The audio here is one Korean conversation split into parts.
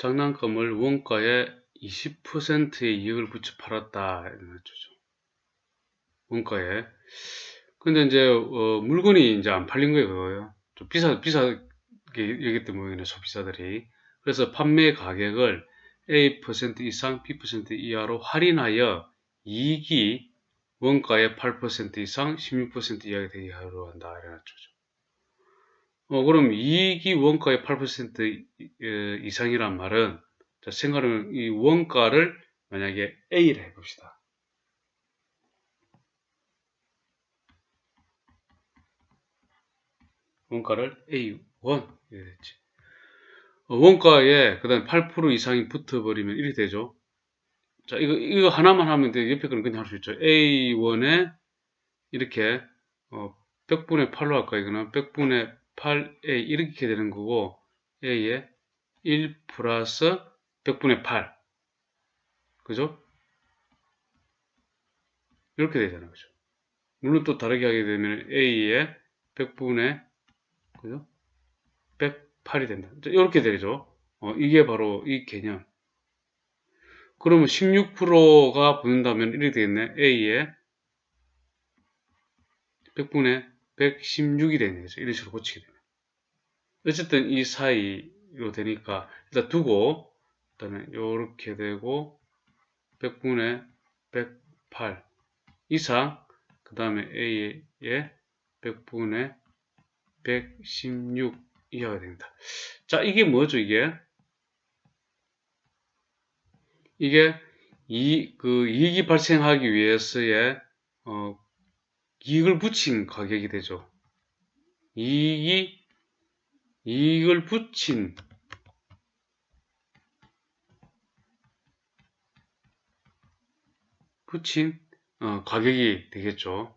장난감을 원가에 20%의 이익을 붙여 팔았다. 이런 거죠. 원가에. 근데 이제, 어, 물건이 이제 안 팔린 거예요, 그거요. 좀 비싸, 비싸게 여겼던 모양이네, 소비자들이. 그래서 판매 가격을 A% 이상, B% 이하로 할인하여 이익이 원가의 8% 이상, 16% 이하가 한다. 이래가지고. 어, 그럼 이익이 원가의 8% 이상이란 말은, 자, 생각하는 이 원가를 만약에 A를 해봅시다. 원가를 A1 이렇게 됐지. 어, 원가에 그다음 8% 이상이 붙어버리면 이렇게 되죠. 자 이거 이거 하나만 하면 돼. 옆에 거는 그냥 할 수 있죠. A1에 이렇게 어, 100분의 8로 할까 이거는 100분의 8A 이렇게 되는 거고 A에 1 플러스 100분의 8 그죠? 이렇게 되잖아요. 그죠? 물론 또 다르게 하게 되면 A에 100분의 그죠? 108이 된다. 이렇게 되죠. 어, 이게 바로 이 개념. 그러면 16%가 붙는다면 이렇게 되겠네. A에 100분의 116이 되는 거죠. 이런 식으로 고치게 되면. 어쨌든 이 사이로 되니까 일단 두고 그다음에 이렇게 되고 100분의 108 이상 그 다음에 A에 100분의 116 이하가 됩니다. 자, 이게 뭐죠, 이게? 이게 이, 그, 이익이 발생하기 위해서의, 어, 이익을 붙인 가격이 되죠. 이익이, 이익을 붙인, 붙인, 어, 가격이 되겠죠.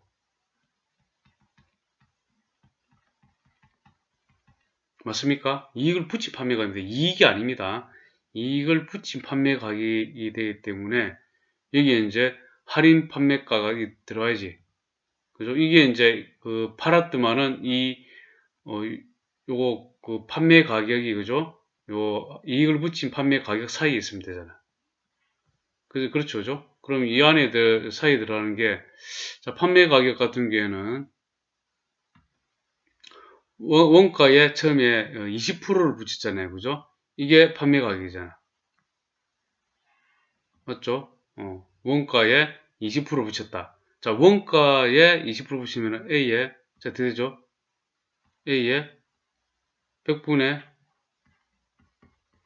맞습니까? 이익을 붙인 판매 가격인데 이익이 아닙니다. 이익을 붙인 판매 가격이 되기 때문에 여기에 이제 할인 판매가가 들어가야지. 그죠? 이게 이제 그 팔았더만은 이, 어, 요거 그 판매 가격이 그죠? 요 이익을 붙인 판매 가격 사이에 있으면 되잖아. 그죠? 그렇죠. 그죠? 그럼 이 안에 사이에 들어가는 게, 자, 판매 가격 같은 경우에는 원 가에 처음에 20%를 어, 붙였잖아요. 그죠? 이게 판매 가격이잖아. 맞죠? 어, 원가에 20% 붙였다. 자, 원가에 20% 붙이면 A에, 자, 되죠? A에 100분의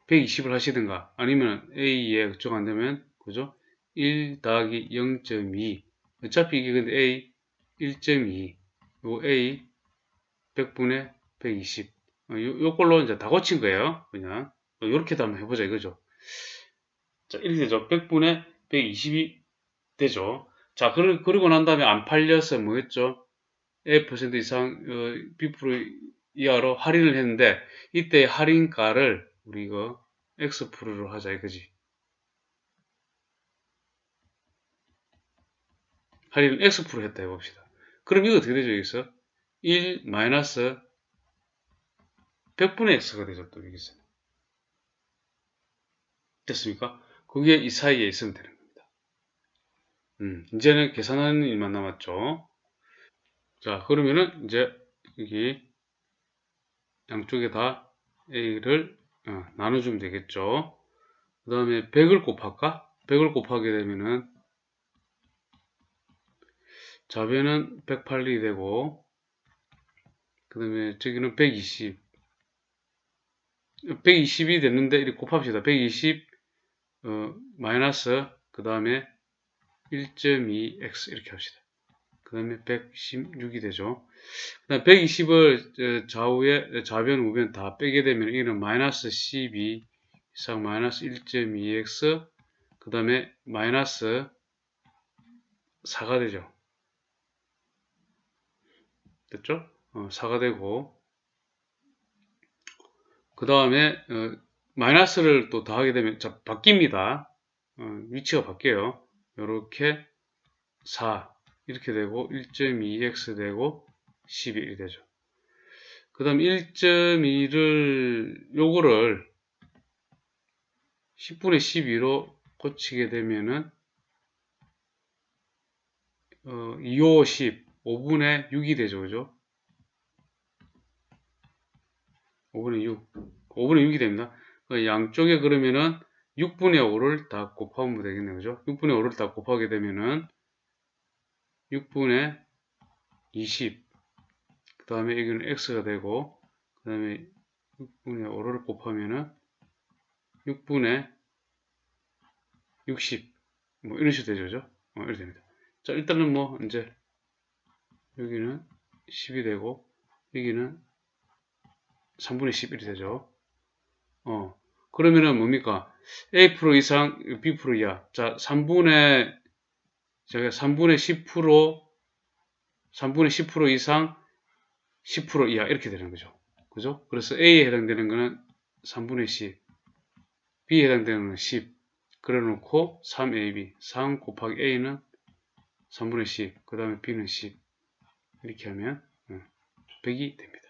120을 하시든가, 아니면 A에 그쪽 안 되면, 그죠? 1 더하기 0.2. 어차피 이게 근데 A 1.2. 요 A 100분의 120. 어, 요, 요걸로 이제 다 고친 거예요. 그냥. 요렇게도 한번 해보자 이거죠. 자, 이렇게 되죠. 100분의 120이 되죠. 자, 그러, 그러고 난 다음에 안 팔려서 뭐 했죠? A% 이상, 어, B% 이하로 할인을 했는데, 이때 할인가를 우리 이거 X프로로 하자 이거지. 할인을 X프로 했다 해봅시다. 그럼 이거 어떻게 되죠, 여기서? 1 마이너스 100분의 x가 되죠. 또 여기서. 됐습니까? 그게 이 사이에 있으면 되는 겁니다. 음, 이제는 계산하는 일만 남았죠. 자, 그러면은 이제 여기 양쪽에 다 a를 어, 나눠주면 되겠죠. 그 다음에 100을 곱할까? 100을 곱하게 되면은 좌변은 108이 되고 그 다음에 저기는 120 120이 됐는데 이렇게 곱합시다 120 어, 마이너스 그 다음에 1.2x 이렇게 합시다 그 다음에 116이 되죠 그 다음 120을 좌우에 좌변 우변 다 빼게 되면 이는 마이너스 12 이상 마이너스 1.2x 그 다음에 마이너스 4가 되죠 됐죠? 어, 4가 되고 그 다음에 어, 마이너스를 또 더하게 되면 자, 바뀝니다. 어, 위치가 바뀌어요. 이렇게 4 이렇게 되고 1.2x 되고 11이 되죠. 그 다음 1.2를 요거를 10분의 12로 고치게 되면은 어, 2호 10, 5분의 6이 되죠. 그죠? 5분의 6. 5분의 6이 됩니다. 그 양쪽에 그러면은 6분의 5를 다 곱하면 되겠네요. 그죠? 6분의 5를 다 곱하게 되면은 6분의 20. 그 다음에 여기는 x가 되고, 그 다음에 6분의 5를 곱하면은 6분의 60. 뭐 이런 식으로 되죠. 그죠? 어, 이렇게 됩니다. 자, 일단은 뭐 이제 여기는 10이 되고, 여기는 3분의 11이 되죠. 어, 그러면은 뭡니까? A 프로 이상, B 프로 이하. 자, 3분의, 제가 3분의 10%, 3분의 10% 이상, 10% 이하. 이렇게 되는 거죠. 그죠? 그래서 A에 해당되는 거는 3분의 10, B에 해당되는 거는 10. 그래 놓고 3AB, 3 곱하기 A는 3분의 10, 그 다음에 B는 10. 이렇게 하면 100이 됩니다.